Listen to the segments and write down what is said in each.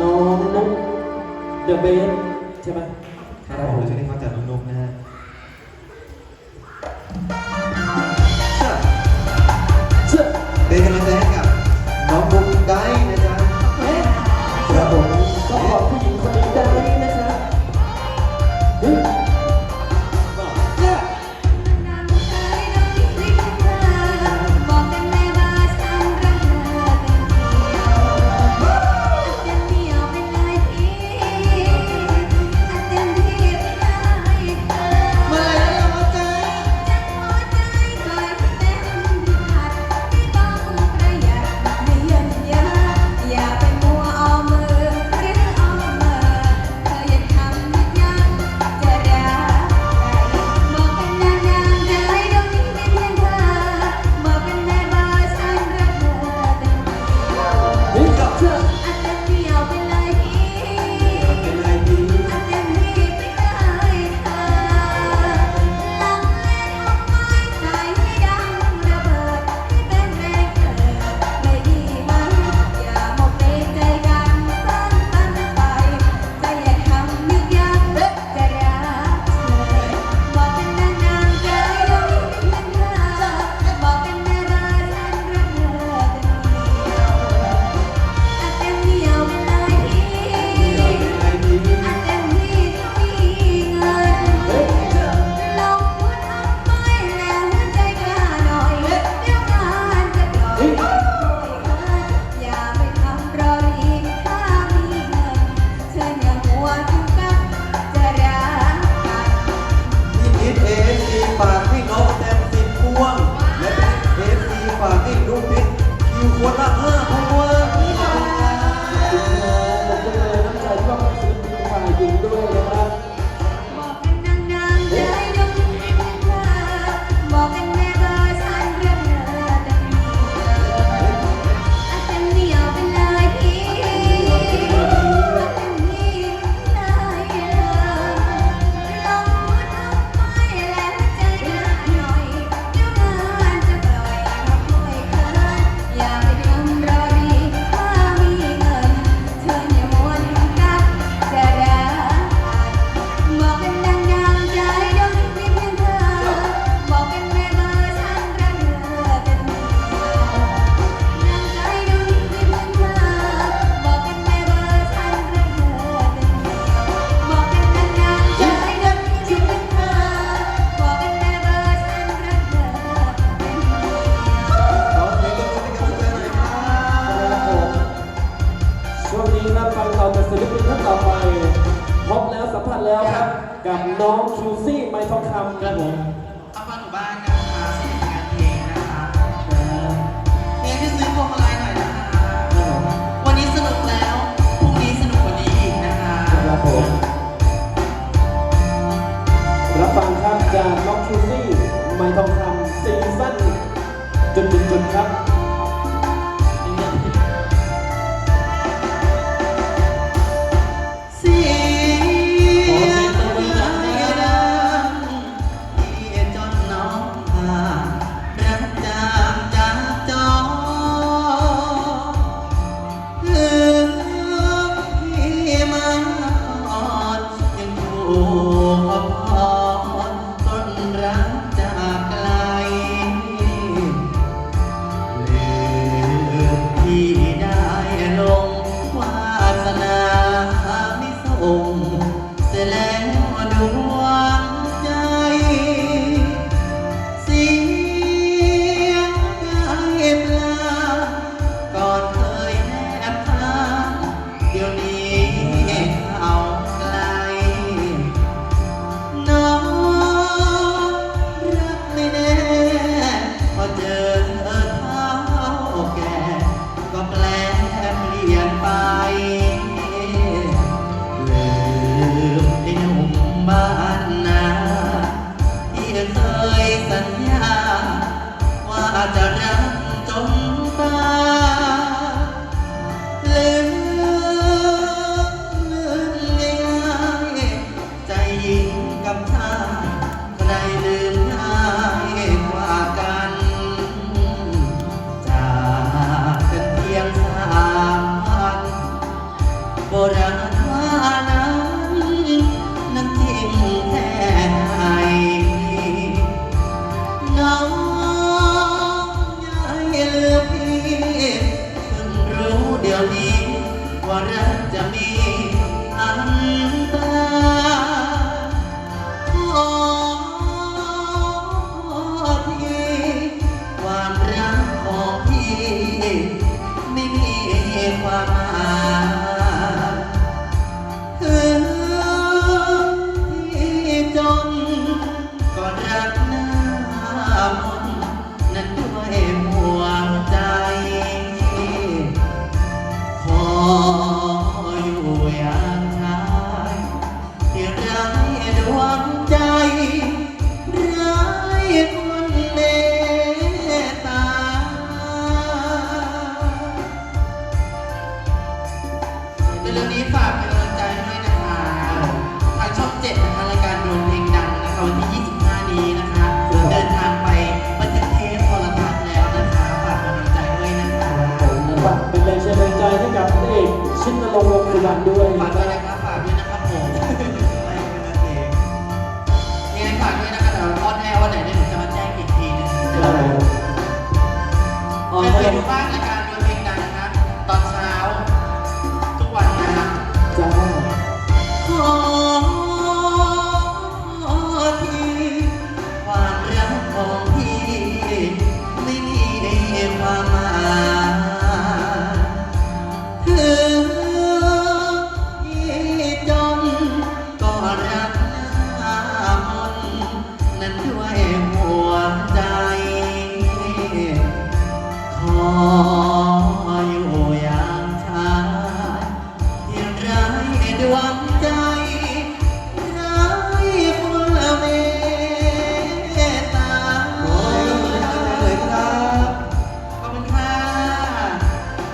น้องนุ๊กเดอะเบสใช่ไหมครับผมชื่อที่เขาจากน้องนุ๊กนะฮะ 大风 ฟังเราเป็นศิลปินท่านต่อไปพบแล้วสัมผัสแล้วครับ กับน้องคูซี่ไม้ทองคำครับผม พอต้นรักจากไกลลืมที่ได้ลงวาสนาไม่ส่ง รงวงสุวรรณด้วยฝากด้วยนะครับฝากด้วยนะครับผมไม่เป็นนั่นเองยังไงฝากด้วยนะครับเดี๋ยวออนแอร์วันไหนเนี่ยหนูจะมาแจ้งอีกทีหนึงครับผมอ๋อเคยดูบ้างรายการดู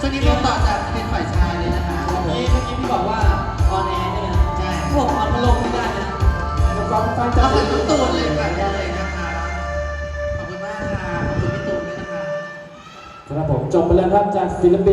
ช่วงนี้เราต่อจากเป็นฝ่ายชายเลยนะคะเมื่อกี้เมื่อกี้พี่บอกว่าออนแอร์ใช่ไหมใช่พวกออามาลงไม่ได้นะแล้วฟังฟังจากเอาไปทุกตูนเลยค่ะได้เลยนะคะ ขอบคุณมากค่ะ ขอบคุณพี่ตูนด้วยนะคะ ครับผมจบไปแล้วครับจากศิลปิน